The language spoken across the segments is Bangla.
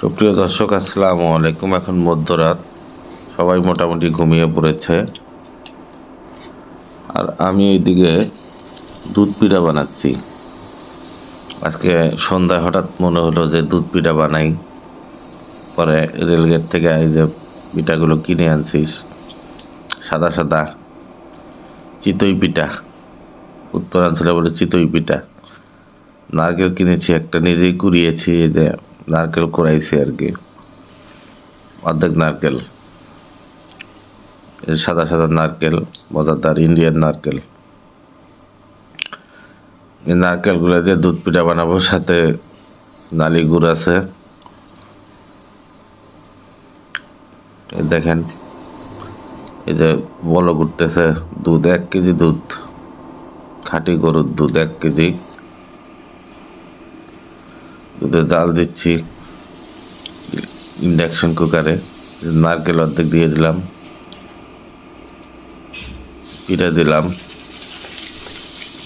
সুপ্রিয় দর্শক, আসসালামু আলাইকুম। এখন মধ্যরাত। সবাই মোটামুটি ঘুমিয়ে পড়েছে। আর আমি এইদিকে দুধ পিঠা বানাচ্ছি। আজকে সন্ধ্যায় হঠাৎ মনে হলো যে দুধ পিঠা বানাই। পরে রেলগেট থেকে এই যে পিঠাগুলো কিনে আনছিস, সাদা সাদা চিতই পিঠা, উত্তরাঞ্চলে বলে চিতই পিঠা। নারকেল কিনেছি একটা, নিজেই কুড়িয়েছি এই যে নারকেল কুড়াইছি আর কি। অর্ধেক নারকেল। সাদা সাদা নারকেল, মজাদার ইন্ডিয়ান নারকেল। এই নারকেলগুলো দিয়ে দুধ পিঠা বানাবো, সাথে নালি গুড় আছে। দেখেন, এই যে বলো ঘুরতেছে দুধ, এক কেজি দুধ। খাঁটি গরুর দুধ, এক কেজি। দুধে জাল দিচ্ছি, ইন্ডাকশন কুকারে, নারকেল অর্ধেক দিয়ে দিলাম পিঠা দিলাম,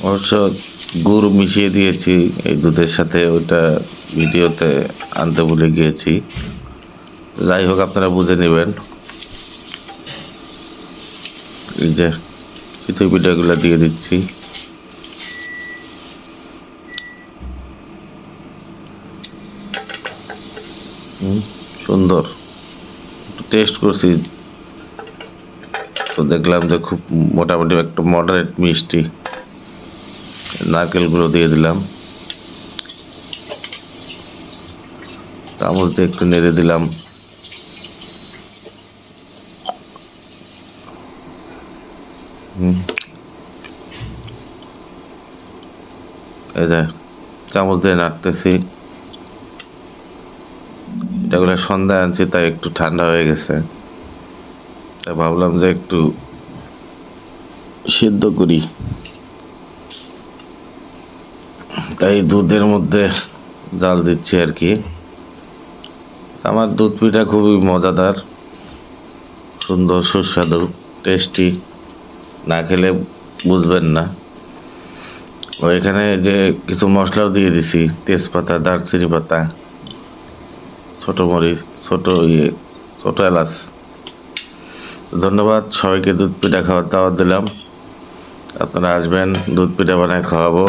অবশ্য গুড় মিশিয়ে দিয়েছি, এই দুধের সাথে ওইটা ভিডিওতে আনতে ভুলে গিয়েছি। যাই হোক, আপনারা বুঝে নেবেন। এই যে চিতই পিঠাগুলো দিয়ে দিচ্ছি। সুন্দর। টেস্ট করছি। তো দেখলাম যে খুব মোটামুটি একটা মডারেট মিষ্টি। নারকেলগুলো দিয়ে দিলাম। চামচ দিয়ে একটু নেড়ে দিলাম। এই যে, চামচ দিয়ে নাড়তেছি। এটাগুলো সন্ধ্যায় আনছি, তাই একটু ঠান্ডা হয়ে গেছে। তাই ভাবলাম যে একটু সিদ্ধ করি। তাই দুধের মধ্যে জাল দিচ্ছি আর কি। আমার দুধ পিঠা খুবই মজাদার, সুন্দর, সুস্বাদু, টেস্টি, না খেলে বুঝবেন না। এখানে যে কিছু মশলাও দিয়ে দিছি, তেজপাতা, দারচিনি পাতা। ছোটো মরিচ, ছোটো ইয়ে ছোটো এলাচ। ধন্যবাদ, সবাইকে দুধ পিঠা খাওয়ার দাওয়াত দিলাম। আপনারা আসবেন, দুধ পিঠা বানায় খাওয়াবো।